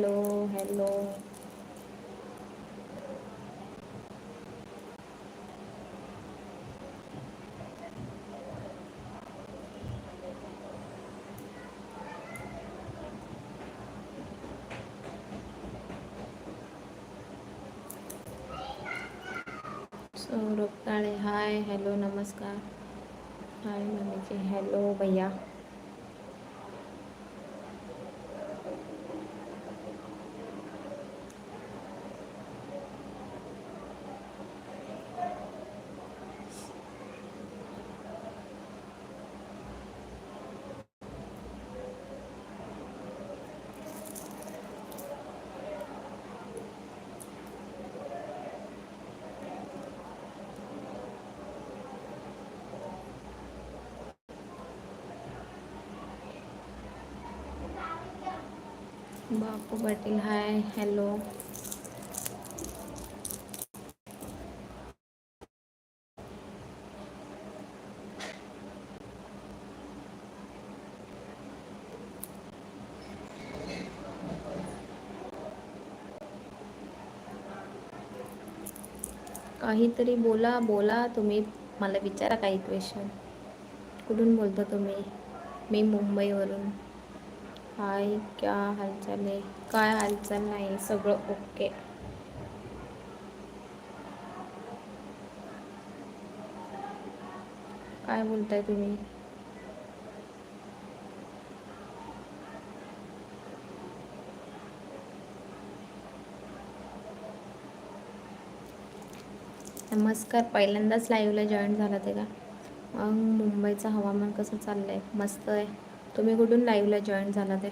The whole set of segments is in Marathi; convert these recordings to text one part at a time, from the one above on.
Hello hello Saurabh Kale hi hello नमस्कार. हाय मम्मीची हॅलो भैया. Bapu Patil hi hello. काहीतरी बोला बोला तुम्ही मला विचारा काही क्वेश्चन कुठून बोलता तुम्ही? मी मुंबईवरून. हाय क्या हालचाल आहे? काय हालचाल नाही सगळं ओके. काय बोलताय तुम्ही? नमस्कार पहिल्यांदाच लाईव्हला जॉईन झाला ते का? मग मुंबईचं हवामान कसं चाललं आहे मस्त आहे. तुम्ही कुठून लाईव्हला जॉईन झाला ते?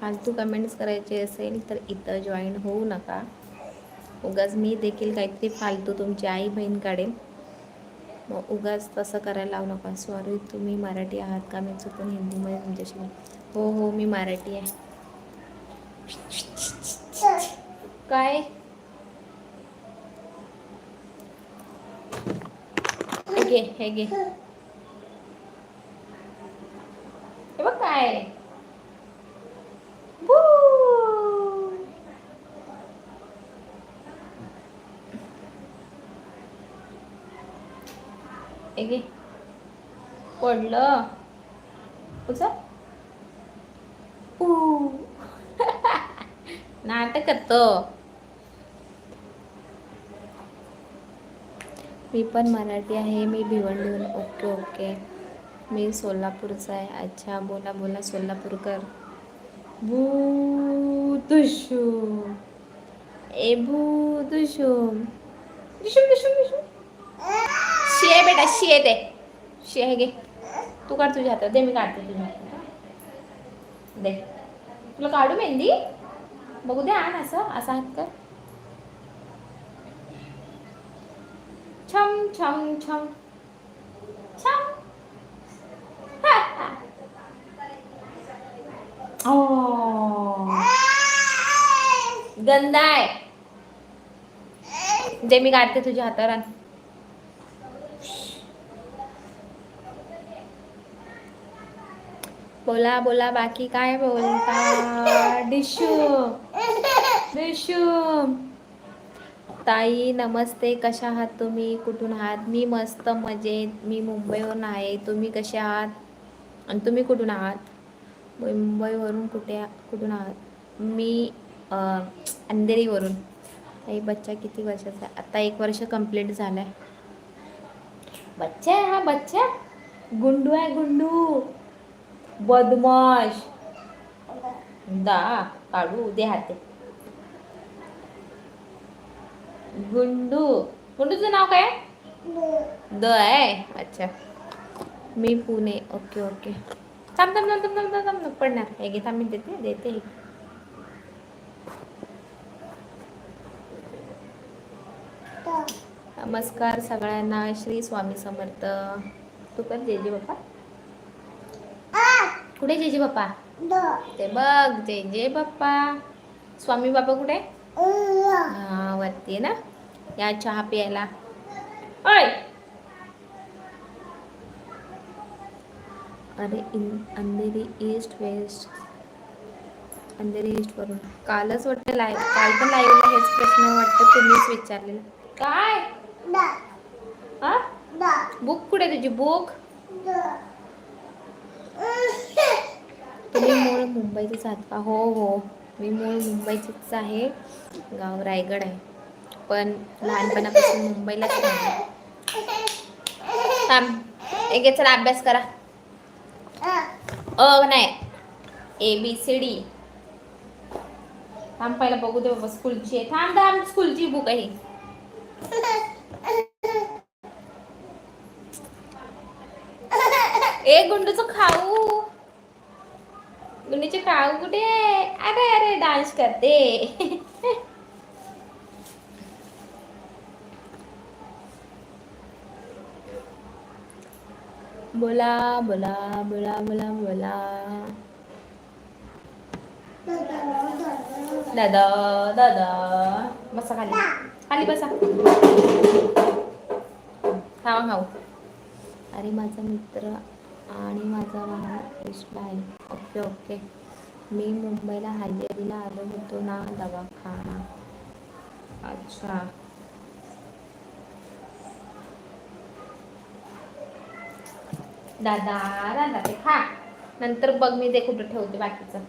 फालतू कमेंट्स करायचे असेल तर इथं जॉईन होऊ नका. उगाच मी देखील काहीतरी फालतू तुमची आई बहीण काढेल मग उगाच तसं करायला लावू नका. सॉरी तुम्ही मराठी आहात का? मी चुकून हिंदीमध्ये तुमच्याशी हो हो मी मराठी आहे. काय? हे घे हे घे. हे बघ काय बू. हे घे. पडलं. उचल. नाटक करतो. मी पण मराठी आहे मी भिवंडीहून. Okay okay. मी सोलापूरचा आहे. अच्छा बोला बोला सोलापूरकर. भूतुशुम ए भूतुशुम दिशुम दिशुम दिशुम शी आहे बेटा शी दे. ते शी आहे घे. तू काढ तुझ्या हातात. दे मी काढते तुझ्या हातात. दे. तुला काढू मेहंदी? बघू दे आण असं. असा हात कर. छम छम छम गंदा आहे दे मी काढते तुझ्या हातावर बोला बोला बाकी काय बोलता? डिशू. डिशू. ताई नमस्ते. कशा आहात तुम्ही? कुठून आहात? मी मस्त मजेत. मी मुंबईवरून आहे. तुम्ही कसे आहात? आणि तुम्ही कुठून आहात? मुंबईवरून कुठे कुठून आहात? मी अंधेरीवरून. ताई बच्चा किती वर्षाचा आहे? आता एक वर्ष कंप्लीट झालं आहे बच्चा आहे हा बच्चा? गुंडू आहे गुंडू. बदमाश. दा काढू दे हाते. गुंडू. गुंडूचं नाव काय? द. आहे. अच्छा. मी पुणे. Okay okay. थांब थांब थांब थांब थांब थांब पडणार. हे घे थांब मी देते देते. नमस्कार सगळ्यांना. श्री स्वामी समर्थ. तू पण जय बाप्पा. कुठे जय बाप्पा? ते बघ जय जय बाप्पा. स्वामी बाप्पा कुठे? हा वरती आहे ना? या चहा प्यायला. ओय! अरे in Andheri east west. Andheri east वरून. कालच वाटतं लाईव्ह काल पण लाईव्हला हेच प्रश्न वाटतं तुम्हीच विचारलेला काय? हा? बुक कुठे आहे तुझी? बुक? तुम्ही मूळ मुंबईचेच आहात का हो हो. मी मूळ मुंबईचीच आहे. गाव रायगड आहे. पण लहानपणापासून मुंबईलाच राहते. थांब. एक चला अभ्यास करा. अ नाही. ए बी सी डी थांब पहिला बघू दे बाबा स्कूलची आहे. थांब थांब स्कूलची बुक आहे. ए गुंडूचं खाऊ. गुंडूचे खाऊ कुठे? आहे? अरे अरे डान्स करते. बोला बोला बोला बोला बोला. दादा दादा. बसा खाली. खाली बसा. खावा खाऊ अरे माझा मित्र आणि माझा वाहन आहे. Okay okay. मी मुंबईला हजेरीला आलो होतो ना दवाखाना. अच्छा. दादा दादा ते खा. नंतर बघ मी ते कुठं ठेवते बाकीचं.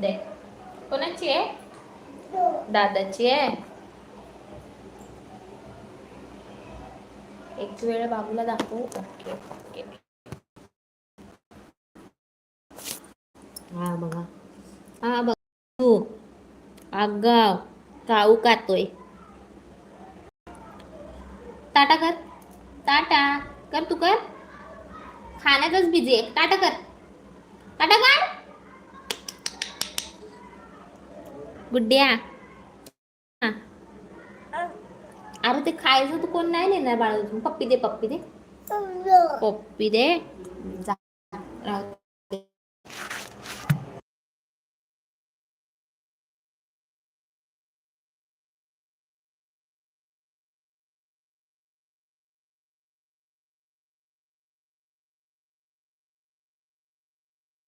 दे. कोणाची आहे? दादाची आहे. एक वेळ बाबूला दाखवू? Okay okay. हा बघा. हा बघ. तू आगाव काऊ कातोय टाटा कर. टाटा कर तू कर. खाण्यातच बिझी आहे. टाटा कर. टाटा कर. गुड्या. अरे ते खायचं तू कोण नाही नेणार बाळ पप्पी दे पप्पी दे. पप्पी दे. जा.